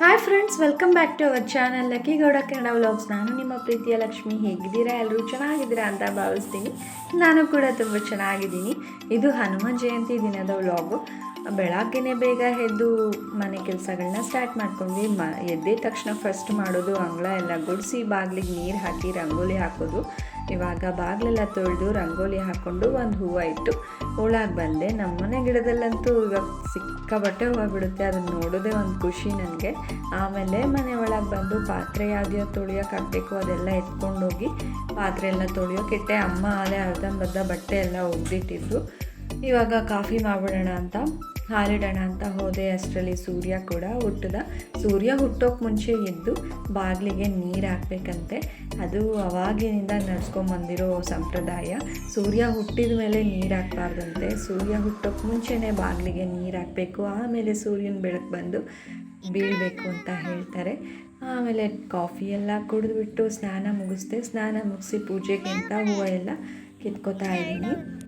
Hi friends welcome back to our channel Lucky Gowda Kannada vlogs ನಾನು ನಿಮ್ಮ ಪ್ರೀತಿಯ ಲಕ್ಷ್ಮಿ, ಹೇಗಿದ್ದೀರಾ? ಎಲ್ಲರೂ ಚೆನ್ನಾಗಿದ್ದೀರಾ ಅಂತ ಭಾವಿಸ್ತೀನಿ. ನಾನು ಕೂಡ ತುಂಬ ಚೆನ್ನಾಗಿದ್ದೀನಿ. ಇದು ಹನುಮಾನ್ ಜಯಂತಿ ದಿನದ ವ್ಲಾಗು ಬೆಳಗ್ಗೆನೇ ಬೇಗ ಎದ್ದು ಮನೆ ಕೆಲಸಗಳನ್ನ ಸ್ಟಾರ್ಟ್ ಮಾಡ್ಕೊಂಡ್ವಿ. ಮ ಎದ್ದಿದ ತಕ್ಷಣ ಫಸ್ಟ್ ಮಾಡೋದು ಅಂಗಳ ಎಲ್ಲ ಗುಡಿಸಿ, ಬಾಗಿಲಿಗೆ ನೀರು ಹಾಕಿ ರಂಗೋಲಿ ಹಾಕೋದು. ಇವಾಗ ಬಾಗಿಲೆಲ್ಲ ತೊಳೆದು ರಂಗೋಲಿ ಹಾಕ್ಕೊಂಡು ಒಂದು ಹೂವು ಇಟ್ಟು ಒಳಗೆ ಬಂದೆ. ನಮ್ಮನೆ ಗಿಡದಲ್ಲಂತೂ ಇವಾಗ ಸಿಕ್ಕಾಬಟ್ಟೆ ಹೂವು ಬಿಡುತ್ತೆ. ಅದನ್ನು ನೋಡೋದೇ ಒಂದು ಖುಷಿ ನನಗೆ. ಆಮೇಲೆ ಮನೆ ಒಳಗೆ ಬಂದು ಪಾತ್ರೆ ಯಾವ್ದ್ಯಾವ ತೊಳಿಯೋಕೆ ಹಾಕಬೇಕು ಅದೆಲ್ಲ ಎತ್ಕೊಂಡೋಗಿ ಪಾತ್ರೆ ಎಲ್ಲ ತೊಳಿಯೋಕಿಟ್ಟೆ ಅಮ್ಮ ಅದೇ ಅರ್ಧಂಬರ್ಧ ಬಟ್ಟೆ ಎಲ್ಲ ಒಗ್ದಿಟ್ಟಿದ್ರು. ಇವಾಗ ಕಾಫಿ ಮಾಡಿಬಿಡೋಣ ಅಂತ ಹಾಲಿಡೋಣ ಅಂತ ಹೋದೆ ಅಷ್ಟರಲ್ಲಿ ಸೂರ್ಯ ಕೂಡ ಹುಟ್ಟದ. ಸೂರ್ಯ ಹುಟ್ಟೋಕೆ ಮುಂಚೆ ಎದ್ದು ಬಾಗಿಲಿಗೆ ನೀರು ಹಾಕ್ಬೇಕಂತೆ. ಅದು ಅವಾಗಿನಿಂದ ನಡ್ಸ್ಕೊಂಬಂದಿರೋ ಸಂಪ್ರದಾಯ. ಸೂರ್ಯ ಹುಟ್ಟಿದ ಮೇಲೆ ನೀರು ಹಾಕ್ಬಾರ್ದಂತೆ. ಸೂರ್ಯ ಹುಟ್ಟೋಕೆ ಮುಂಚೆನೇ ಬಾಗಿಲಿಗೆ ನೀರು ಹಾಕಬೇಕು. ಆಮೇಲೆ ಸೂರ್ಯನ ಬೆಳಕು ಬಂದು ಬೀಳಬೇಕು ಅಂತ ಹೇಳ್ತಾರೆ. ಆಮೇಲೆ ಕಾಫಿ ಎಲ್ಲ ಕುಡಿದ್ಬಿಟ್ಟು ಸ್ನಾನ ಮುಗಿಸ್ದೆ. ಸ್ನಾನ ಮುಗಿಸಿ ಪೂಜೆಗೆ ಅಂತ ಹೂವು ಎಲ್ಲ ಕಿತ್ಕೋತಾ ಇದ್ದೀನಿ.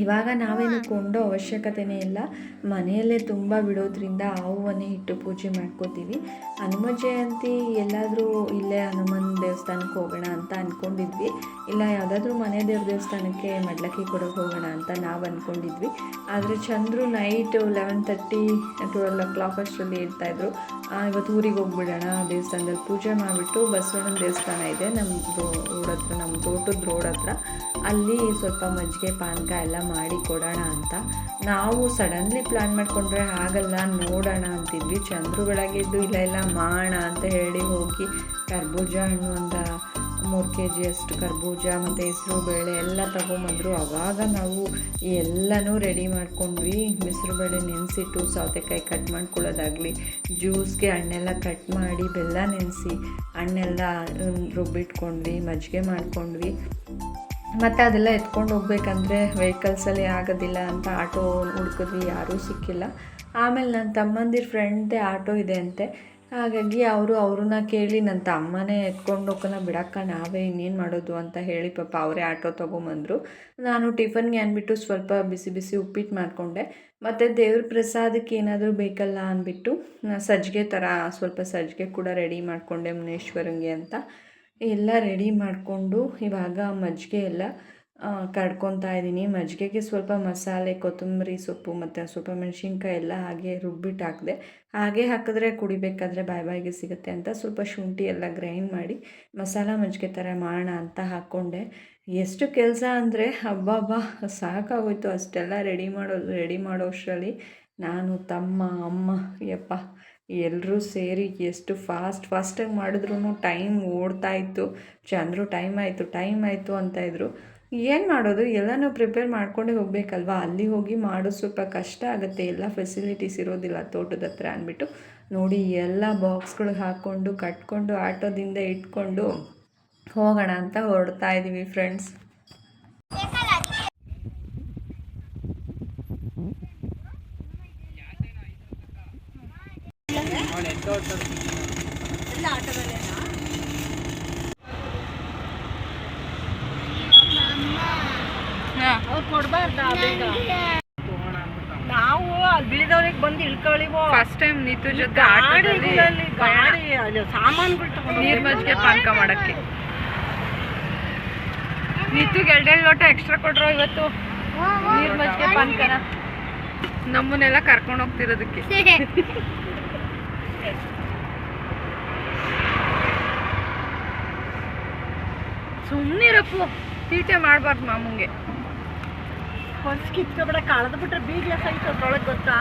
ಇವಾಗ ನಾವೇನು ಕೊಂಡೋ ಅವಶ್ಯಕತೆನೇ ಇಲ್ಲ. ಮನೆಯಲ್ಲೇ ತುಂಬ ಬಿಡೋದ್ರಿಂದ ಆ ಹೂವನ್ನೇ ಇಟ್ಟು ಪೂಜೆ ಮಾಡ್ಕೋತೀವಿ. ಹನುಮ ಜಯಂತಿ ಎಲ್ಲಾದರೂ ಇಲ್ಲೇ ಹನುಮನ್ ದೇವಸ್ಥಾನಕ್ಕೆ ಹೋಗೋಣ ಅಂತ ಅಂದ್ಕೊಂಡಿದ್ವಿ ಇಲ್ಲ ಯಾವುದಾದ್ರೂ ಮನೆ ದೇವ್ರ ದೇವಸ್ಥಾನಕ್ಕೆ ಮಡ್ಲಕ್ಕಿ ಕೊಡೋಕೆ ಹೋಗೋಣ ಅಂತ ನಾವು ಅಂದ್ಕೊಂಡಿದ್ವಿ ಆದರೆ Chandru night eleven thirty twelve o'clock ಅಷ್ಟರಲ್ಲಿ ಹೇಳ್ತಾಯಿದ್ರು ಇವತ್ತು ಊರಿಗೆ ಹೋಗ್ಬಿಡೋಣ ದೇವಸ್ಥಾನದಲ್ಲಿ ಪೂಜೆ ಮಾಡಿಬಿಟ್ಟು ಬಸವಣ್ಣನ ದೇವಸ್ಥಾನ ಇದೆ. ನಮ್ಮ ರೋಡ್ ಹತ್ರ ನಮ್ಮ ತೋಟದ ರೋಡ್ ಹತ್ರ. ಅಲ್ಲಿ ಸ್ವಲ್ಪ ಮಜ್ಜಿಗೆ ಪಾನಕ ಎಲ್ಲ ಮಾಡಿ ಕೊಡೋಣ ಅಂತ. ನಾವು ಸಡನ್ಲಿ ಪ್ಲ್ಯಾನ್ ಮಾಡಿಕೊಂಡ್ರೆ ಆಗಲ್ಲ, ನೋಡೋಣ ಅಂತಿದ್ವಿ. ಚಂದ್ರು ಬೆಳಗ್ಗೆದ್ದು, ಇಲ್ಲ ಇಲ್ಲ ಮಾಡೋಣ ಅಂತ ಹೇಳಿ ಹೋಗಿ ಕರ್ಬೂಜ ಹಣ್ಣು ಒಂದು ಮೂರು ಕೆ ಜಿಯಷ್ಟು ಕರ್ಬೂಜ ಮತ್ತು ಹೆಸರು, ಬೇಳೆ ಎಲ್ಲ ತೊಗೊಂಬಂದರು. ಆವಾಗ ನಾವು ಎಲ್ಲನೂ ರೆಡಿ ಮಾಡ್ಕೊಂಡ್ವಿ. ಹೆಸರು, ಬೇಳೆ ನೆನೆಸಿಟ್ಟು ಸೌತೆಕಾಯಿ ಕಟ್ ಮಾಡ್ಕೊಳ್ಳೋದಾಗಲಿ ಜ್ಯೂಸ್ಗೆ ಹಣ್ಣೆಲ್ಲ ಕಟ್ ಮಾಡಿ ಬೆಲ್ಲ ನೆನೆಸಿ ಹಣ್ಣೆಲ್ಲ ರುಬ್ಬಿಟ್ಕೊಂಡ್ವಿ, ಮಜ್ಜಿಗೆ ಮಾಡ್ಕೊಂಡ್ವಿ. ಮತ್ತು ಅದೆಲ್ಲ ಎತ್ಕೊಂಡು ಹೋಗ್ಬೇಕಂದ್ರೆ ವೆಹಿಕಲ್ಸಲ್ಲಿ ಆಗೋದಿಲ್ಲ ಅಂತ ಆಟೋ ಹುಡ್ಕಿದ್ವಿ, ಯಾರೂ ಸಿಕ್ಕಿಲ್ಲ. ಆಮೇಲೆ ನನ್ನ ತಮ್ಮಂದಿರ ಫ್ರೆಂಡ್ದೇ ಆಟೋ ಇದೆ ಅಂತೆ. ಹಾಗಾಗಿ ಅವರು ಅವ್ರನ್ನ ಕೇಳಿ ನನ್ನ ತಮ್ಮನೇ ಎತ್ಕೊಂಡು ಹೋಗೋಣ ಬಿಡಕ್ಕ ನಾವೇ ಇನ್ನೇನು ಮಾಡೋದು ಅಂತ ಹೇಳಿ ಪಾಪ ಅವರೇ ಆಟೋ ತೊಗೊಂಬಂದರು. ನಾನು ಟಿಫನ್ಗೆ ಅಂದ್ಬಿಟ್ಟು ಸ್ವಲ್ಪ ಬಿಸಿ ಬಿಸಿ ಉಪ್ಪಿಟ್ಟು ಮಾಡಿಕೊಂಡೆ. ಮತ್ತು ದೇವ್ರ ಪ್ರಸಾದಕ್ಕೆ ಏನಾದರೂ ಬೇಕಲ್ಲ ಅಂದ್ಬಿಟ್ಟು ಸಜ್ಜಿಗೆ ಥರ ಸ್ವಲ್ಪ ಸಜ್ಜಿಗೆ ಕೂಡ ರೆಡಿ ಮಾಡಿಕೊಂಡೆ ಮುನೇಶ್ವರಂಗೆ ಅಂತ. ಎಲ್ಲ ರೆಡಿ ಮಾಡಿಕೊಂಡು ಇವಾಗ ಮಜ್ಜಿಗೆ ಎಲ್ಲ ಕಡ್ಕೊತಾ ಇದ್ದೀನಿ. ಮಜ್ಜಿಗೆಗೆ ಸ್ವಲ್ಪ ಮಸಾಲೆ, ಕೊತ್ತಂಬರಿ ಸೊಪ್ಪು ಮತ್ತು ಸ್ವಲ್ಪ ಮೆಣಸಿನ್ಕಾಯಿ ಎಲ್ಲ ಹಾಗೆ ರುಬ್ಬಿಟ್ಟು ಹಾಕಿದೆ, ಹಾಗೆ ಹಾಕಿದ್ರೆ ಕುಡಿಬೇಕಾದ್ರೆ ಬಾಯ್ ಬಾಯಿಗೆ ಸಿಗುತ್ತೆ ಅಂತ ಸ್ವಲ್ಪ ಶುಂಠಿ ಎಲ್ಲ ಗ್ರೈಂಡ್ ಮಾಡಿ ಮಸಾಲ ಮಜ್ಜಿಗೆ ಥರ ಮಾಡೋಣ ಅಂತ ಹಾಕ್ಕೊಂಡೆ. ಎಷ್ಟು ಕೆಲಸ ಅಂದರೆ ಹಬ್ಬ ಸಾಕಾಗೋಯ್ತು. ಅಷ್ಟೆಲ್ಲ ರೆಡಿ ಮಾಡೋ ರೆಡಿ ಮಾಡೋಷ್ಟರಲ್ಲಿ ನಾನು ತಮ್ಮ, ಅಮ್ಮ, ಯಪ್ಪ. ಎಲ್ಲರೂ ಸೇರಿ ಎಷ್ಟು ಫಾಸ್ಟ್ ಫಾಸ್ಟಾಗಿ ಮಾಡಿದ್ರು ಟೈಮ್ ಓಡ್ತಾ ಇತ್ತು. ಚಂದ್ರು ಟೈಮ್ ಆಯಿತು ಟೈಮ್ ಆಯಿತು ಅಂತ ಇದ್ದರು ಏನು ಮಾಡೋದು? ಎಲ್ಲನೂ ಪ್ರಿಪೇರ್ ಮಾಡ್ಕೊಂಡೇ ಹೋಗಬೇಕಲ್ವಾ? ಅಲ್ಲಿ ಹೋಗಿ ಮಾಡೋದು ಸ್ವಲ್ಪ ಕಷ್ಟ ಆಗುತ್ತೆ. ಎಲ್ಲ ಫೆಸಿಲಿಟೀಸ್ ಇರೋದಿಲ್ಲ ತೋಟದ ಹತ್ರ ಅಂದ್ಬಿಟ್ಟು. ನೋಡಿ, ಎಲ್ಲ ಬಾಕ್ಸ್ಗಳಿಗೆ ಹಾಕ್ಕೊಂಡು ಕಟ್ಕೊಂಡು, ಆಟೋದಿಂದ ಇಟ್ಕೊಂಡು ಹೋಗೋಣ ಅಂತ ಹೊರಡ್ತಾ ಇದ್ದೀವಿ ಫ್ರೆಂಡ್ಸ್ ನಾವು ಅಲ್ಲಿ ಬಂದು ಫಸ್ಟ್ ಟೈಮ್ ನೀತು ಜೊತೆ ಗಾಡಿಗಳಲ್ಲಿ ಗಾಡಿ ಅಲ್ಲಿ ಸಾಮಾನುಗಳು ತಗೊಂಡು ನೀರ್ ಮಜ್ಜಿಗೆ ಪಾನಕ ಮಾಡಕ್ಕೆ. ನೀತುಗೆ ಎರಡೆರಡು ಲೋಟ ಎಕ್ಸ್ಟ್ರಾ ಕೊಟ್ರು ಇವತ್ತು? ನೀರ್ ಮಜ್ಜಿಗೆ ಪಾನಕನ ನಮ್ಮನ್ನೆಲ್ಲ ಕರ್ಕೊಂಡು ಹೋಗ್ತಿರೋದಕ್ಕೆ. ಸುಮ್ಮನಿರಪ್ಪು ತೀಟೆ ಮಾಡಬಾರ್ದು ಮಾಮೂಂಗೆ. ಹೊಸ್ ಕಿತ್ಕೊಬೇಡ ಕಳೆದು ಬಿಟ್ರೆ ಬೀಗ್ಲ ಸಹಿತ ಅದ್ರೊಳಗೆ ಗೊತ್ತಾ?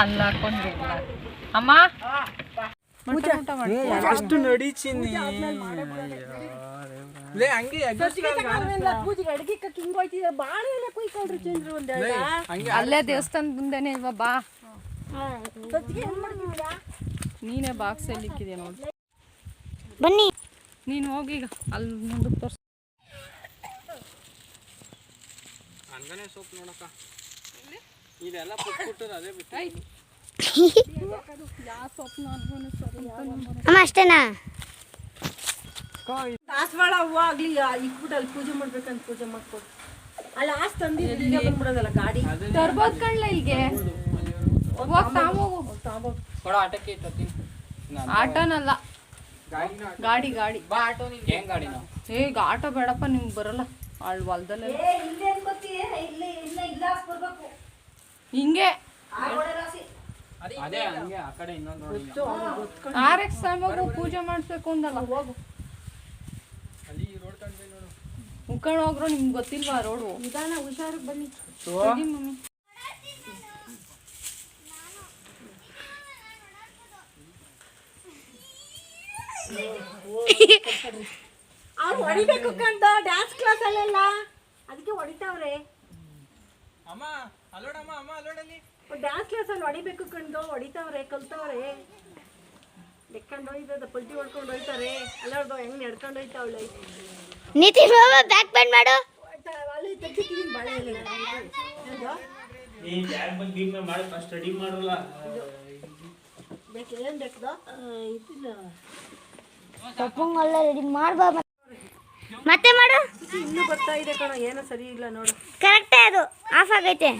ಅಲ್ಲ ಹಾಕೊಂಡ್ರಿ ಅಮ್ಮ ಮಟನ್ ಊಟ ಮಾಡಿ ಅಷ್ಟು ನಡೀಚಿನಿ ಲೇ ಹಂಗೆ ಪೂಜೆಗೆ ಅಡಿಗೆ ಹಿಂಗ್ ಹೋಯ್ತಿದ್ರೆ ಬಾಳೆ ಎಲ್ಲ ಕುಯ್ಕೊಳ್ರಿ ಚಂದ್ರು ಒಂದ್ ಹಂಗೆ ಅಲ್ಲೇ ದೇವಸ್ಥಾನ ಮುಂದೆನೆ ಇಲ್ವಾ? ಬಾ. ಹೆಂಗ್ ನೀನೇ ಬಾಕ್ಸ್ ಅಲ್ಲಿ ಇಕ್ಕಿದೆ ನೋಡಿ. ಬನ್ನಿ. ನೀನು ಹೋಗೀಗ ಅಲ್ಲಿ ಮುಂದಕ್ಕೆ ತೋರ್ಸ. ನೋಡಕ್ಕ. ಇದೆಲ್ಲ ಅದೇ ಬಿಟ್ಟು. ಅಮ್ಮ ಅಷ್ಟೇನಾ? ದಾಸವಾಳ ಹೂವು ಆಗ್ಲಿ ಇಕ್ಬಿಟ್ಟು ಅಲ್ಲಿ ಪೂಜೆ ಮಾಡ್ಬೇಕಂತ ಪೂಜೆ ಮಾಡ್ಕೊಡು ಅಲ್ಲಿ ಆಸ್ ತಂದಿ ಇಲ್ಲಿಗೆ ಬಂದ್ಬಿಡೋದಲ್ಲ ಗಾಡಿ? ತರ್ಬೋದು ಕಣ್ಲ ಇಲ್ಲಿಗೆ ಹೋಗ್ ಕೊಡ ಆಟಕ್ಕೆ ಇಟ್ಟು ಆಟೋನಲ್ಲ. ಗಾಡಿ ಗಾಡಿ. ಬಾ ಆಟೋ ಹೆಂಗ್ ಗಾಡಿನ? ಏ ಈಗ ಆಟೋ ಬೇಡಪ್ಪ ನಿಮ್ಗೆ ಬರಲ್ಲ. ಅಲ್ಲಿ ಹೊಲ್ದಲ್ಲೇ. ಹಿಂಗೆ. ಅದೇ ಹಂಗೆ ಆ ಇನ್ನೊಂದು ರೋಡ್ ಆರ್ ಎಕ್ಸ್ ಪೂಜೆ ಮಾಡಿಸ್ಬೇಕು ಅಂದಲ್ಲ. ಹೋಗು ಅಲ್ಲಿ ರೋಡ್ ಕಂಡ್ರೆ ನೋಡು ಉಳ್ಕೊಂಡು ಹೋಗ್ರು ನಿಮ್ಗೆ ಗೊತ್ತಿಲ್ವಾ ರೋಡು? ನಿಧಾನ ಹುಷಾರಿಗೆ ಬನ್ನಿ. ಸರಿ ಮಮ್ಮಿ. ಅವ್ರು ಹೊಡಿಬೇಕು ಕಂತ ಡ್ಯಾನ್ಸ್ ಕ್ಲಾಸ್ ಅಲ್ಲೆಲ್ಲ. ಅದಕ್ಕೆ ಹೊಡಿತಾವ್ರೆ. ಅಮ್ಮ ಅಲ್ಲೋಡಮ್ಮ ಅಮ್ಮ ಅಲ್ಲೋಡಲ್ಲಿ ಡ್ಯಾನ್ಸ್ ಕ್ಲಾಸ್ ಅಲ್ಲಿ ಹೊಡಿಬೇಕು ಕಂಡು ಹೊಡಿತಾವ್ರೆ ಕಲ್ತವ್ರೆ. ಲೆಕ್ಕಂಡು ಹೋಯ್ತದ ಪಲ್ಟಿ ಹೊಡ್ಕೊಂಡು ಹೋಯ್ತಾರೆ. ಅಲ್ಲಾರ್ದು ಹೆಂಗ್ ನಡ್ಕೊಂಡು ಹೋಯ್ತಾವಳೆ. ನಿತಿನ್ ಬಾಬಾ ಬ್ಯಾಕ್ ಬ್ಯಾಂಡ್ ಮಾಡು. ರೆಡಿ ಮಾಡ್ಬಾ ಮತ್ತೆ ಮಾಡು ಇನ್ನೂ ಬರ್ತಾ ಇದೆ ಕಣ ಏನೋ ಸರಿ ಇಲ್ಲ ನೋಡು ಕರೆಕ್ಟೇ ಅದು ಆಫ್ ಆಗೈತೆ.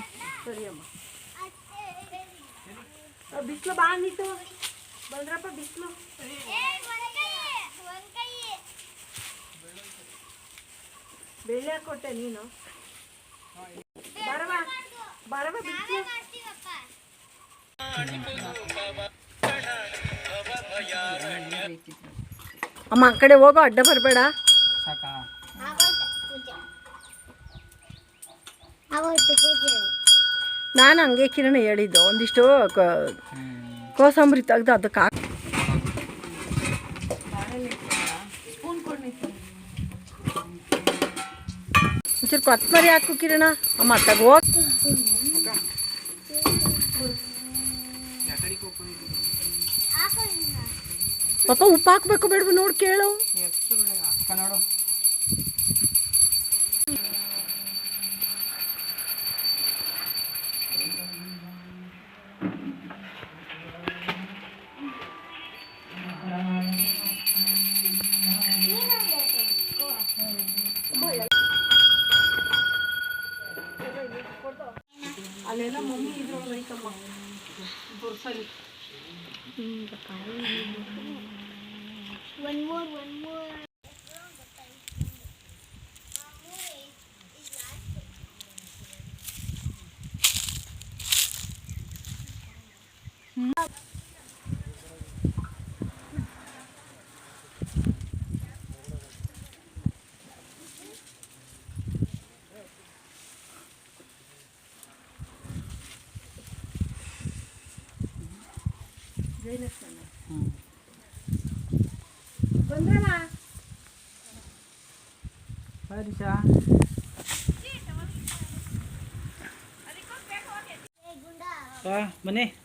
ಸರಿ ಅಮ್ಮ ಬಿಸಿಲು ಬಾ ಅಂದಿತ್ತು ಬಂದ್ರಪ್ಪ ಬಿಸಿಲು. ಬೆಳ್ಳೆ ಕೊಟ್ಟೆ ನೀನು. ಬರವ ಬರವ ಬಿಟ್ಟು ಅಮ್ಮ, ಆ ಕಡೆ ಹೋಗೋ, ಅಡ್ಡ ಬರಬೇಡ. ನಾನು ಹಂಗೆ ಕಿರಣ ಹೇಳಿದ್ದು, ಒಂದಿಷ್ಟು ಕೋಸಂಬರಿ ತೆಗ್ದು ಅದಕ್ಕೆ ಹಾಕಿ ಒಂಚೂರು ಕೊತ್ತಂಬರಿ ಹಾಕು ಕಿರಣ. ಅಮ್ಮ ತಗೋ. ಪಾಪ ಉಪ್ಪು ಹಾಕ್ಬೇಕು ಬೇಡ ನೋಡಿ ಕೇಳು. Mm, one more, one more. More one more ಬಂದ್ರಲ್ಲ ಹರಿಷಾ ಬನ್ನಿ ಕಿರಣ್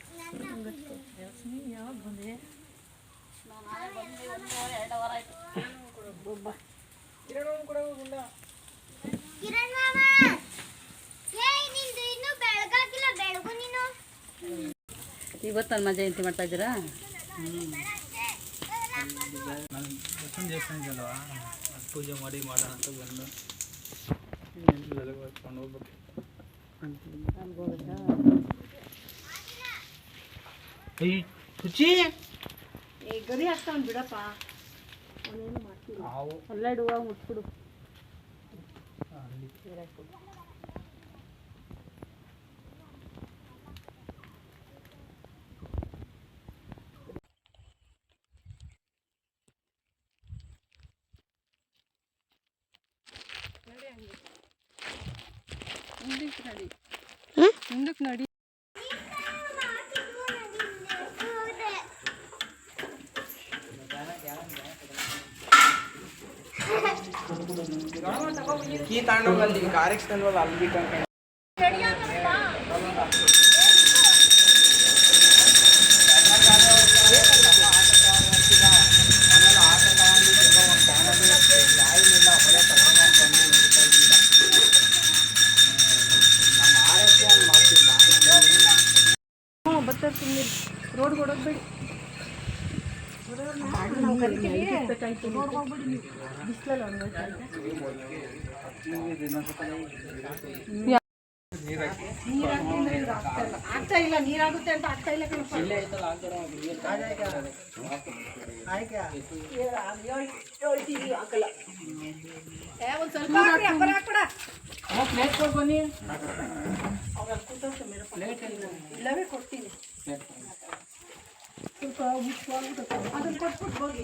ಇವತ್ತು ಹನುಮ ಜಯಂತಿ ಮಾಡ್ತಾ ಇದ್ದೀರಾ? ನಾನು ಬಸವನ ದೇವಸ್ಥಾನ ಇದೆಯಲ್ವಾ ಅದು ಪೂಜೆ ಮಾಡಿ ಮಾಡೋಣ ಅಂತ ಬಂದು ಹೊತ್ಕೊಂಡು ಹೋಗ್ಬೇಕು ಏಯ್, ರುಚಿ ಏ ಗರಿ ಹಾಕ್ತಾವ್ ಬಿಡಪ್ಪ ಹಾವು ಅಲ್ಲೆರಡು ಹೂವು ಮುಟ್ಬಿಡು ಮುಂದಕ್ಕೆ ನಡಿ ಮುಂದಕ್ಕೆ ನಡಿ ಕೀ ತಗೊಂಡೋಗಲ್ಲಿ ಕಾರ್ ಎಕ್ಸ್ಟೆಂಡ್ ಅಲ್ಲಿ ಬಿಟ್ಟು ಆಗ್ತಾ ಇಲ್ಲ ನೀರಾಗುತ್ತೆ ಅಂತ ಆಗ್ತಾ ಇಲ್ಲ ಕಣಪ್ಪ ಏ, ಒಂದ್ ಸ್ವಲ್ಪ ಹಾಕ್ರಿ, ಅಬ್ಬರ ಹಾಕ್ಬಿಡ. ಇಲ್ಲವೇ ಕೊಡ್ತೀನಿ ಸ್ವಲ್ಪ ಮುಚ್ಚ್ಕೊಂಡು ಅದನ್ನ ಕೊಟ್ಬಿಟ್ಟು ಹೋಗಿ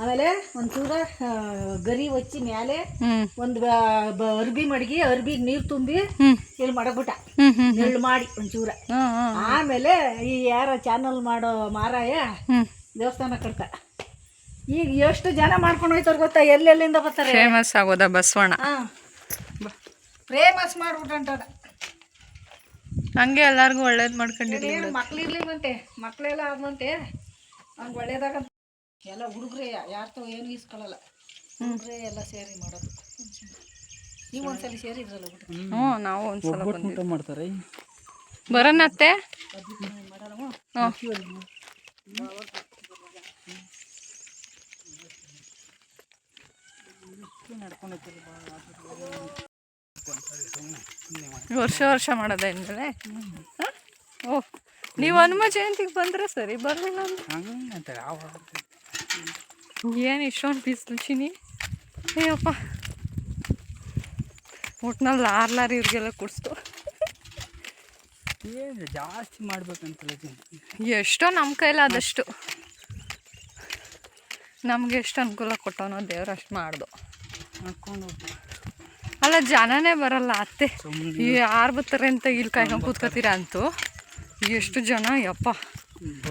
ಆಮೇಲೆ ಒಂಚೂರ ಗರಿ ಒಚ್ಚಿ ಮೇಲೆ ಒಂದು ಅರ್ಬಿ ಮಡಗಿ ಅರ್ಬಿಗೆ ನೀರು ತುಂಬಿ ಇಲ್ಲಿ ಮಡಗ್ಬಿಟ್ಟ ನೆಳ್ಳು ಮಾಡಿ ಒಂಚೂರ. ಆಮೇಲೆ ಈ ಯಾರ ಚಾನಲ್ ಮಾಡೋ ಮಾರಾಯ ದೇವಸ್ಥಾನ ಕಟ್ಟ. ಈಗ ಎಷ್ಟು ಜನ ಮಾಡ್ಕೊಂಡು ಹೋಯ್ತಾರ ಗೊತ್ತಾ? ಎಲ್ಲೆಲ್ಲಿಂದ ಬರ್ತಾರೆ? ಫೇಮಸ್ ಆಗೋದ ಬಸವಣ್ಣ. ಫೇಮಸ್ ಮಾಡ್ಬಿಟ್ಟಂಟದ ಹಂಗೆ ಎಲ್ಲಾರ್ಗು ಒಳ್ಳೇದ್ ಮಾಡ್ಕೊಂಡಿರ್ಲಿ ಮಕ್ಳಿರ್ಲಿ ಮಂತೆ ಇರ್ಲಿವಂತೆ ಮಕ್ಳೆಲ್ಲ ಆದ್ಮಂತೆ ಹಂಗೆ ಒಳ್ಳೇದಾಗ ಎಲ್ಲ ಹುಡುಗ್ರೆ ಯಾರ್ತೋ ಏನು ಇಸ್ಕೊಳ್ಳಲ್ಲ ಹುಡುಗ್ರೆ ಎಲ್ಲ ಸೇರಿ ಮಾಡೋದು. ನೀವು ಒಂದ್ಸಲ ಸೇರಿದ್ರಲ್ಲ ಹ್ಞೂ ನಾವು ಒಂದ್ಸಲ ಸಲ ಊಟ ಮಾಡ್ತಾರೆ ಬರೋಣತ್ತೆ ವರ್ಷ ವರ್ಷ ಮಾಡೋದ ಓಹ್ ಹ? ಓ ನೀವು ಹನುಮ ಜಯಂತಿಗೆ ಬಂದ್ರೆ ಸರಿ ಬರ್ಲಿಲ್ಲ ಯಾವ ಏನು ಇಷ್ಟೊಂದು ಬಿಸಿಲು ಚಿನಿ ಅಯ್ಯಪ್ಪ. ಒಟ್ನಲ್ಲಿ ಲಾರ್ಲಾರಿ ಇವ್ರಿಗೆಲ್ಲ ಕುಡಿಸ್ತು. ಏನು ಜಾಸ್ತಿ ಮಾಡ್ಬೇಕಂತಲ್ಲ ಎಷ್ಟೋ ನಮ್ಮ ಕೈಲಾದಷ್ಟು ನಮ್ಗೆ ಎಷ್ಟು ಅನುಕೂಲ ಕೊಟ್ಟವನೋ ದೇವ್ರು ಅಷ್ಟು ಮಾಡ್ದು. ಮಾಡ್ಕೊಂಡು ಅಲ್ಲ ಜನನೇ ಬರಲ್ಲ ಅತ್ತೆ. ಯಾರು ಬರ್ತಾರೆ ಅಂತ ಇಲ್ಲಿ ಕಾಯ್ಕೊಂಡು ಕೂತ್ಕೋತೀರ ಅಂತೂ. ಎಷ್ಟು ಜನ ಯಪ್ಪ.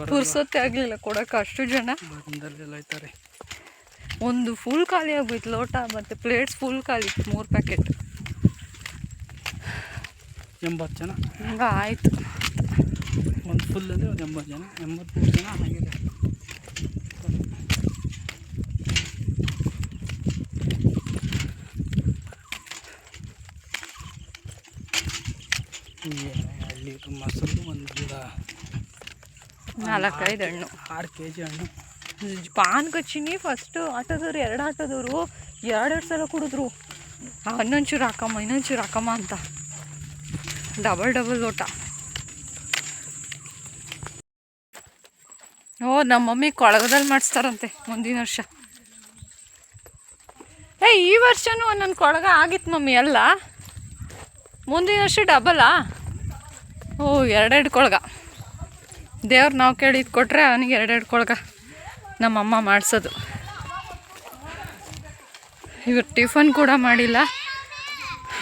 ಪುರ್ಸೊತ್ತೆ ಆಗಲಿಲ್ಲ ಕೊಡೋಕೆ ಅಷ್ಟು ಜನ. ಒಂದು ಫುಲ್ ಖಾಲಿ ಆಗೋಯ್ತು ಲೋಟ ಮತ್ತು ಪ್ಲೇಟ್ಸ್ ಫುಲ್ ಖಾಲಿ ಮೂರು ಪ್ಯಾಕೆಟ್ ಎಂಬತ್ತು ಜನ. ಹಂಗೆ ಆಯಿತು ಒಂದು ಫುಲ್ ಅಂದರೆ ಒಂದು ಎಂಬತ್ತು ಜನ. ಎಂಬತ್ತು ಜನ ಆಗಿದೆ ಅಲ್ಲಿ ಮೊಸರು ಒಂದು ಗಿಡ ನಾಲ್ಕೈದು ಹಣ್ಣು. ಆರು ಕೆ ಜಿ ಹಣ್ಣು. ಪಾನ್ ಕಚ್ಚಿನಿ ಫಸ್ಟು ಆಟೋದವ್ರು ಎರಡು ಆಟೋದವರು ಎರಡೆರಡು ಸಲ ಕುಡಿದ್ರು. ಆ ಹನ್ನೊಂಚೂರು ಹಾಕಮ್ಮ ಇನ್ನೊಂಚೂರು ಹಾಕಮ್ಮ ಅಂತ. ಡಬಲ್ ಡಬಲ್ ಓಟ. ಓ ನಮ್ಮ ಮಮ್ಮಿ ಕೊಳಗದಲ್ಲಿ ಮಾಡಿಸ್ತಾರಂತೆ ಮುಂದಿನ ವರ್ಷ. ಏ ಈ ವರ್ಷನೂ ಒಂದೊಂದು ಕೊಳಗ ಆಗಿತ್ತು ಮಮ್ಮಿ ಅಲ್ಲ? ಮುಂದಿನ ವರ್ಷ ಡಬಲಾ ಓ ಎರಡೆರಡು ಕೊಳಗ. ದೇವ್ರು ನಾವು ಕೇಳಿದ್ ಕೊಟ್ಟರೆ ಅವನಿಗೆ ಎರಡೆರಡು ಕೊಳಗ ನಮ್ಮಮ್ಮ ಮಾಡಿಸೋದು. ಇವ್ರು ಟಿಫನ್ ಕೂಡ ಮಾಡಿಲ್ಲ.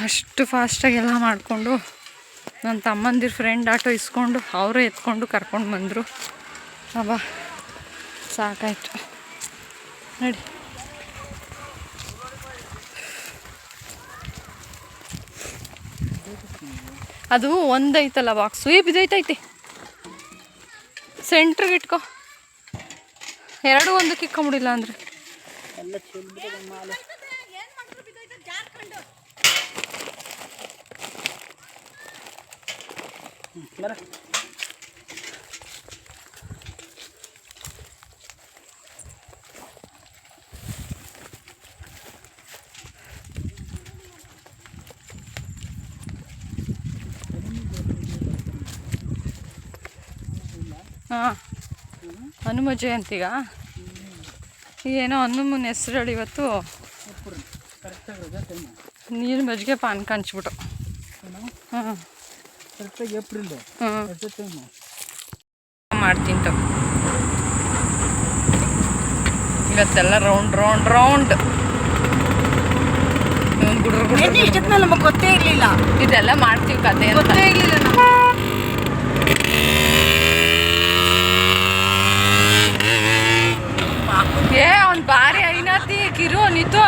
ಅಷ್ಟು ಫಾಸ್ಟಾಗೆಲ್ಲ ಮಾಡಿಕೊಂಡು ನನ್ನ ತಮ್ಮಂದಿರು ಫ್ರೆಂಡ್ ಆಟೋ ಇಸ್ಕೊಂಡು ಅವರು ಎತ್ಕೊಂಡು ಕರ್ಕೊಂಡು ಬಂದರು. ಅಬ್ಬ, ಸಾಕಾಯ್ತು. ನೋಡಿ. ಅದು ಒಂದೈತಲ್ಲ ಬಾಕ್ಸು ಏ ಬಿದ್ದೈತೈತೆ ಸೆಂಟ್ರಿಗೆ ಇಟ್ಕೋ. ಎರಡು ಒಂದಕ್ಕೆ ಇಕ್ಕೊಂಬಿಡಿಲ್ಲ ಅಂದ್ರೆ. ಬರ. ಹಾಂ. ಹನುಮ ಜಯಂತಿಗ ಏನೋ ಹನುಮನ ಹೆಸರು ಇವತ್ತು ನೀರು ಮಜ್ಜಿಗೆ ಪಾನ್ಕ ಹಂಚ್ಬಿಟ್ಟು ಹಾಂ. ತಗೋ. ಇವತ್ತೆಲ್ಲ ರೌಂಡ್ ರೌಂಡ್ ರೌಂಡ್ ಗುಡ್ರ ಗುಡ್ರ ನಮಗೆ ಗೊತ್ತೇ ಇರಲಿಲ್ಲ. ಇದೆಲ್ಲ ಮಾಡ್ತೀವಿ ಕತೆ ಗೊತ್ತೇ ಇರಲಿಲ್ಲ ಏ, ಅವ್ನು ಭಾರಿ ಐನಾತಿ. ಕಿರು, ನಿಂತು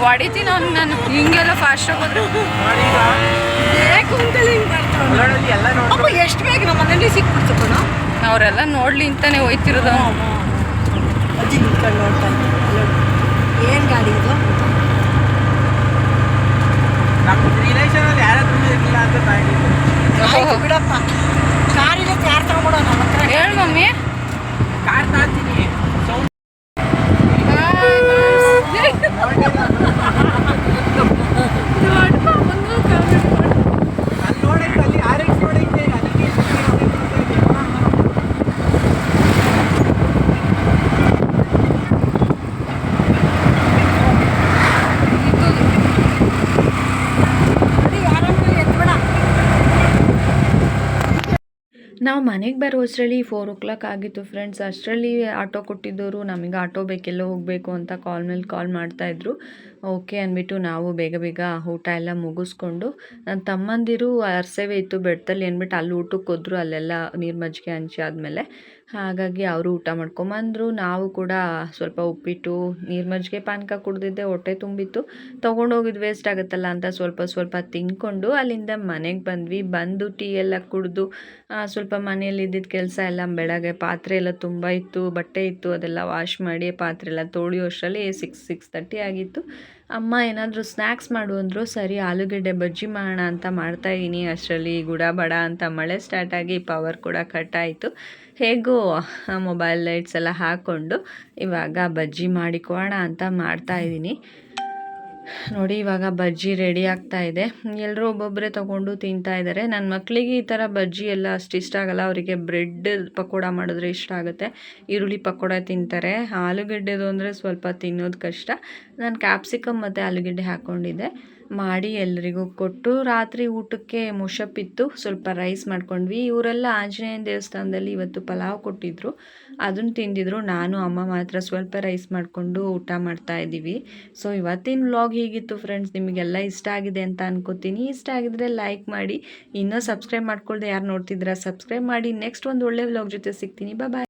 ಹೊಡಿತೀನಿ ಅವ್ನು ನಾನು ಹಿಂಗೆಲ್ಲ ಫಾಸ್ಟ್ ಹೋದ್ರೆ. ಕುಂತಲ್ಲಿ ಹಿಂಗೆ ಬರ್ತಾವೆ ಎಷ್ಟು ಬೇಗ ನಮ್ಮ ಮನೇಲಿ ಸಿಕ್ಬಿಡ್ತು ಅವರೆಲ್ಲ ನೋಡ್ಲಿ ಅಂತಾನೆ ಹೋಯ್ತಿರೋದು. ಅಜ್ಜಿ ನಿಂತ್ಕೊಂಡು ನೋಡ್ತಾನೆ ನಾವು ಮನೆಗೆ ಬರೋ ಅಷ್ಟರಲ್ಲಿ ಫೋರ್ ಓ ಕ್ಲಾಕ್ ಆಗಿತ್ತು ಫ್ರೆಂಡ್ಸ್ ಅಷ್ಟರಲ್ಲಿ ಆಟೋ ಕೊಟ್ಟಿದ್ದವರು ನಮಗೆ ಆಟೋ ಬೇಕೆಲ್ಲ ಹೋಗಬೇಕು ಅಂತ ಕಾಲ್ ಮೇಲೆ ಕಾಲ್ ಮಾಡ್ತಾಯಿದ್ರು ಓಕೆ ಅಂದ್ಬಿಟ್ಟು ನಾವು ಬೇಗ ಬೇಗ ಊಟ ಎಲ್ಲ ಮುಗಿಸ್ಕೊಂಡು ನನ್ನ ತಮ್ಮಂದಿರು ಅರ್ಸೇವೆ ಇತ್ತು ಬೆಡ್ತಲ್ಲಿ ಅಂದ್ಬಿಟ್ಟು ಅಲ್ಲಿ ಊಟಕ್ಕೆ ಹೋದ್ರು ಅಲ್ಲೆಲ್ಲ ನೀರು ಮಜ್ಜಿಗೆ ಹಂಚಿ ಆದಮೇಲೆ. ಹಾಗಾಗಿ ಅವರು ಊಟ ಮಾಡ್ಕೊಂಬಂದರು. ನಾವು ಕೂಡ ಸ್ವಲ್ಪ ಉಪ್ಪಿಟ್ಟು, ನೀರು ಮಜ್ಜಿಗೆ, ಪಾನಕ ಕುಡಿದಿದ್ದೆ, ಹೊಟ್ಟೆ ತುಂಬಿತ್ತು. ತೊಗೊಂಡೋಗಿದ್ದು ವೇಸ್ಟ್ ಆಗುತ್ತಲ್ಲ ಅಂತ ಸ್ವಲ್ಪ ಸ್ವಲ್ಪ ತಿನ್ಕೊಂಡು ಅಲ್ಲಿಂದ ಮನೆಗೆ ಬಂದ್ವಿ. ಬಂದು ಟೀ ಎಲ್ಲ ಕುಡಿದು ಸ್ವಲ್ಪ ಮನೆಯಲ್ಲಿ ಇದ್ದಿದ್ದ ಕೆಲಸ ಎಲ್ಲ ಬೆಳಗ್ಗೆ ಪಾತ್ರೆ ಎಲ್ಲ ತುಂಬ ಇತ್ತು, ಬಟ್ಟೆ ಇತ್ತು, ಅದೆಲ್ಲ ವಾಶ್ ಮಾಡಿ ಪಾತ್ರೆ ಎಲ್ಲ ತೊಳೆಯೋ ಅಷ್ಟರಲ್ಲಿ ಸಿಕ್ಸ್ ಸಿಕ್ಸ್ ತರ್ಟಿ ಆಗಿತ್ತು. ಅಮ್ಮ ಏನಾದರೂ ಸ್ನ್ಯಾಕ್ಸ್ ಮಾಡು ಅಂದರು, ಸರಿ, ಆಲೂಗಡ್ಡೆ ಬಜ್ಜಿ ಮಾಡೋಣ ಅಂತ ಮಾಡ್ತಾಯಿದ್ದೀನಿ ಅಷ್ಟರಲ್ಲಿ ಗುಡ, ಬಡ ಅಂತ ಮಳೆ ಸ್ಟಾರ್ಟ್ ಆಗಿ ಪವರ್ ಕೂಡ ಕಟ್ ಆಯಿತು. ಹೇಗೂ ಮೊಬೈಲ್ ಲೈಟ್ಸ್ ಎಲ್ಲ ಹಾಕ್ಕೊಂಡು ಇವಾಗ ಬಜ್ಜಿ ಮಾಡಿಕೊಡೋಣ ಅಂತ ಮಾಡ್ತಾಯಿದ್ದೀನಿ ನೋಡಿ, ಇವಾಗ ಬಜ್ಜಿ ರೆಡಿ ಆಗ್ತಾ ಇದೆ. ಎಲ್ಲರೂ ಒಬ್ಬೊಬ್ಬರೇ ತೊಗೊಂಡು ತಿಂತಾ ಇದ್ದಾರೆ ನನ್ನ ಮಕ್ಕಳಿಗೆ ಈ ಥರ ಬಜ್ಜಿ ಎಲ್ಲ ಅಷ್ಟು ಇಷ್ಟ ಆಗಲ್ಲ. ಅವರಿಗೆ ಬ್ರೆಡ್ ಪಕೋಡ ಮಾಡಿದ್ರೆ ಇಷ್ಟ ಆಗುತ್ತೆ. ಈರುಳ್ಳಿ ಪಕೋಡ ತಿಂತಾರೆ. ಆಲೂಗಡ್ಡೆದು ಅಂದರೆ ಸ್ವಲ್ಪ ತಿನ್ನೋದು ಕಷ್ಟ. ನಾನು ಕ್ಯಾಪ್ಸಿಕಮ್ ಮತ್ತು ಆಲೂಗಡ್ಡೆ ಹಾಕ್ಕೊಂಡಿದ್ದೆ ಮಾಡಿ ಎಲ್ರಿಗೂ ಕೊಟ್ಟು ರಾತ್ರಿ ಊಟಕ್ಕೆ ಮುಷಪ್ಪಿತ್ತು. ಸ್ವಲ್ಪ ರೈಸ್ ಮಾಡ್ಕೊಂಡ್ವಿ. ಇವರೆಲ್ಲ ಆಂಜನೇಯನ ದೇವಸ್ಥಾನದಲ್ಲಿ ಇವತ್ತು ಪಲಾವ್ ಕೊಟ್ಟಿದ್ರು. ಅದನ್ನು ತಿಂದಿದ್ರು. ನಾನು, ಅಮ್ಮ ಮಾತ್ರ ಸ್ವಲ್ಪ ರೈಸ್ ಮಾಡಿಕೊಂಡು ಊಟ ಮಾಡ್ತಾ ಇದ್ದೀವಿ. ಸೊ ಇವತ್ತಿನ ವ್ಲಾಗ್ ಹೀಗಿತ್ತು ಫ್ರೆಂಡ್ಸ್ ನಿಮಗೆಲ್ಲ ಇಷ್ಟ ಆಗಿದೆ ಅಂತ ಅನ್ಕೋತೀನಿ. ಇಷ್ಟ ಆಗಿದ್ರೆ ಲೈಕ್ ಮಾಡಿ. ಇನ್ನೂ ಸಬ್ಸ್ಕ್ರೈಬ್ ಮಾಡ್ಕೊಳ್ದೆ ಯಾರು ನೋಡ್ತಿದ್ದೀರಾ ಸಬ್ಸ್ಕ್ರೈಬ್ ಮಾಡಿ. ನೆಕ್ಸ್ಟ್ ಒಂದು ಒಳ್ಳೆ ವ್ಲಾಗ್ ಜೊತೆ ಸಿಗ್ತೀನಿ. ಬಾಯ್